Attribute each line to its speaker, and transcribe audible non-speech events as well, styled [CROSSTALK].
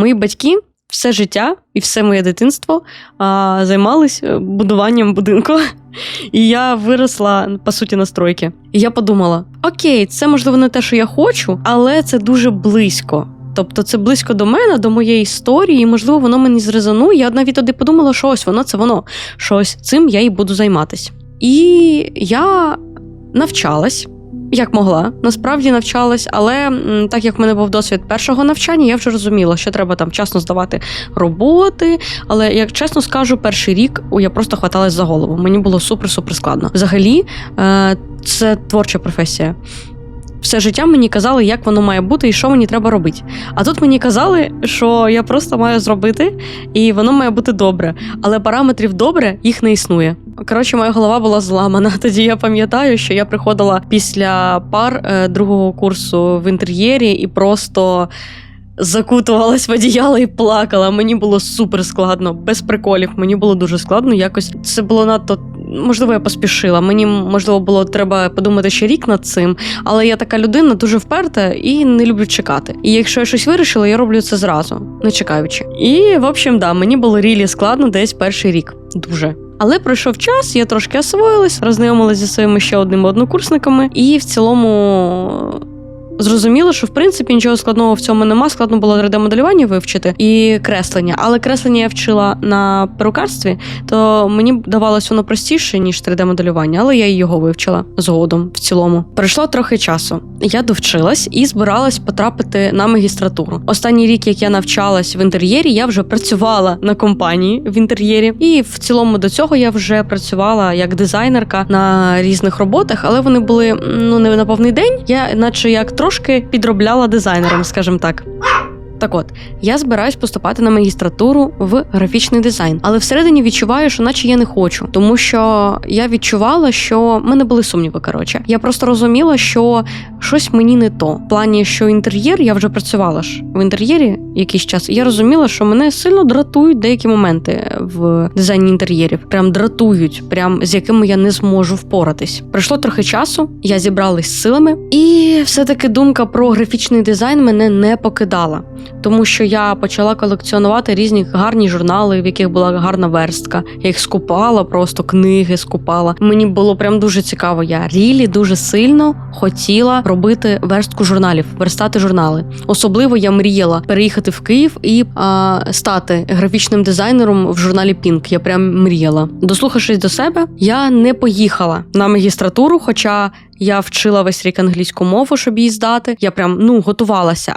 Speaker 1: Мої батьки все життя і все моє дитинство а, займались е, будуванням будинку. [LAUGHS] І я виросла по суті на стройки. І я подумала: окей, це можливо не те, що я хочу, але це дуже близько. Тобто це близько до мене, до моєї історії, і можливо, воно мені зрезонує. Я навіть тоді подумала, що ось воно це воно, що ось цим я і буду займатися. І я навчалась. Як могла, насправді навчалась, але так як в мене був досвід першого навчання, я вже розуміла, що треба там вчасно здавати роботи. Але як чесно скажу, перший рік я просто хваталась за голову. Мені було супер-супер складно. Взагалі, е, це творча професія. Все життя мені казали, як воно має бути і що мені треба робити. А тут мені казали, що я просто маю зробити, і воно має бути добре. Але параметрів добре їх не існує. Коротше, моя голова була зламана. [LAUGHS] Тоді я пам'ятаю, що я приходила після пар е, другого курсу в інтер'єрі і просто. Закутувалась в одіяло і плакала. Мені було супер складно, без приколів. Мені було дуже складно. Якось це було надто. Можливо, я поспішила. Мені можливо було треба подумати ще рік над цим, але я така людина дуже вперта і не люблю чекати. І якщо я щось вирішила, я роблю це зразу, не чекаючи. І в общем, да, мені було рілі складно десь перший рік. Дуже. Але пройшов час, я трошки освоїлась, роззнайомилася зі своїми ще одними однокурсниками, і в цілому. Зрозуміло, що в принципі нічого складного в цьому нема. Складно було 3D-моделювання вивчити і креслення. Але креслення я вчила на перукарстві, то мені давалось воно простіше, ніж 3D-моделювання, але я і його вивчила згодом в цілому. Пройшло трохи часу. Я довчилась і збиралась потрапити на магістратуру. Останній рік, як я навчалась в інтер'єрі, я вже працювала на компанії в інтер'єрі, і в цілому до цього я вже працювала як дизайнерка на різних роботах, але вони були ну не на повний день. Я, наче як трошки підробляла дизайнером, скажімо так. Так от, я збираюсь поступати на магістратуру в графічний дизайн, але всередині відчуваю, що наче я не хочу, тому що я відчувала, що в мене були сумніви. Коротше, я просто розуміла, що щось мені не то. В плані, що інтер'єр я вже працювала ж в інтер'єрі якийсь час. І я розуміла, що мене сильно дратують деякі моменти в дизайні інтер'єрів. Прям дратують, прям з якими я не зможу впоратись. Пройшло трохи часу, я зібралась з силами, і все-таки думка про графічний дизайн мене не покидала тому що я почала колекціонувати різні гарні журнали, в яких була гарна верстка. Я їх скупала, просто книги скупала. Мені було прям дуже цікаво. Я рілі дуже сильно хотіла робити верстку журналів, верстати журнали. Особливо я мріяла переїхати в Київ і а, стати графічним дизайнером в журналі Пінк. Я прям мріяла. Дослухавшись до себе, я не поїхала на магістратуру, хоча. Я вчила весь рік англійську мову, щоб її здати. Я прям ну готувалася,